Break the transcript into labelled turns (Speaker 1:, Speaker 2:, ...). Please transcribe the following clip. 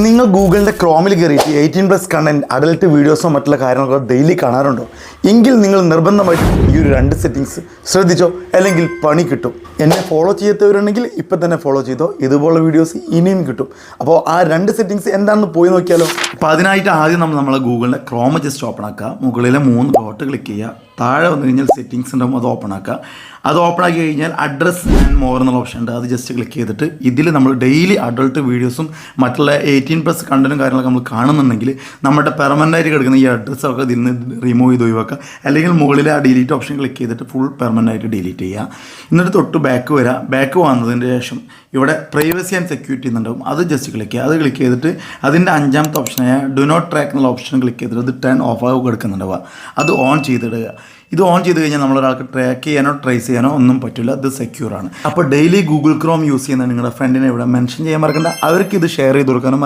Speaker 1: നിങ്ങൾ ഗൂഗിളിന്റെ ക്രോമിൽ കയറിയിട്ട് എയ്റ്റീൻ പ്ലസ് കണ്ടന്റ് അഡൽട്ട് വീഡിയോസോ മറ്റുള്ള കാര്യങ്ങളൊക്കെ ഡെയിലി കാണാറുണ്ടോ? എങ്കിൽ നിങ്ങൾ നിർബന്ധമായിട്ട് ഈ ഒരു രണ്ട് സെറ്റിങ്സ് ശ്രദ്ധിച്ചോ അല്ലെങ്കിൽ പണി കിട്ടും. എന്നെ ഫോളോ ചെയ്യാത്തവരുണ്ടെങ്കിൽ ഇപ്പം തന്നെ ഫോളോ ചെയ്തോ ഇതുപോലുള്ള വീഡിയോസ് ഇനിയും കിട്ടും. അപ്പോൾ ആ രണ്ട് സെറ്റിങ്സ് എന്താണെന്ന് പോയി നോക്കിയാലോ? അപ്പോൾ അതിനായിട്ട് ആദ്യം നമ്മൾ നമ്മളെ ഗൂഗിളിന്റെ ക്രോമ ജസ്റ്റ് ഓപ്പൺ ആക്കുക. മുകളിലെ മൂന്ന് ഡോട്ട് ക്ലിക്ക് ചെയ്യുക. താഴെ വന്നു കഴിഞ്ഞാൽ സെറ്റിങ്സ് ഉണ്ടാകും അത് ഓപ്പൺ ആക്കുക അത് ഓപ്പൺ ആക്കി കഴിഞ്ഞാൽ അഡ്രസ് ആൻഡ് മോർ എന്നുള്ള ഓപ്ഷൻ ഉണ്ട്. അത് ജസ്റ്റ് ക്ലിക്ക് ചെയ്തിട്ട് ഇതിൽ നമ്മൾ ഡെയിലി അഡൾട്ട് വീഡിയോസും മറ്റുള്ള എയ്റ്റീൻ പ്ലസ് കണ്ടന്റും കാര്യങ്ങളൊക്കെ നമ്മൾ കാണുന്നുണ്ടെങ്കിൽ നമ്മുടെ പെർമനന്റ് ആയിട്ട് കിടക്കുന്ന ഈ അഡ്രസ്സൊക്കെ ഇതിൽ നിന്ന് റിമൂവ് ചെയ്ത് ഒഴിവാക്കുക. അല്ലെങ്കിൽ മുകളിലെ ആ ഡിലീറ്റ് ഓപ്ഷൻ ക്ലിക്ക് ചെയ്തിട്ട് ഫുൾ പെർമനന്റ് ആയിട്ട് ഡിലീറ്റ് ചെയ്യുക. എന്നിട്ട് തൊട്ട് ബാക്ക് വരിക ബാക്ക് വന്നതിന് ശേഷം ഇവിടെ പ്രൈവസി ആൻഡ് സെക്യൂരിറ്റി എന്നുണ്ടാവും. അത് ജസ്റ്റ് ക്ലിക്ക് ചെയ്യുക. അത് ക്ലിക്ക് ചെയ്തിട്ട് അതിന്റെ അഞ്ചാമത്തെ ഓപ്ഷനായ ഡു നോട്ട് ട്രാക്ക് എന്നുള്ള ഓപ്ഷൻ ക്ലിക്ക് ചെയ്തിട്ട് അത് ടേൺ ഓഫ് ആവുക എടുക്കുന്നുണ്ടാവുക അത് ഓൺ ചെയ്തിടുക. ഇത് ഓൺ ചെയ്ത് കഴിഞ്ഞാൽ നമ്മളൊരാൾക്ക് ട്രാക്ക് ചെയ്യാനോ ട്രേസ് ചെയ്യാനോ ഒന്നും പറ്റില്ല. ഇത് സെക്യൂർ ആണ്. അപ്പോൾ ഡെയിലി ഗൂഗിൾ ക്രോം യൂസ് ചെയ്യുന്ന നിങ്ങളുടെ ഫ്രണ്ടിനെ ഇവിടെ മെൻഷൻ ചെയ്യാൻ മറക്കണ്ട. അവർക്ക് ഇത് ഷെയർ ചെയ്ത് കൊടുക്കാനും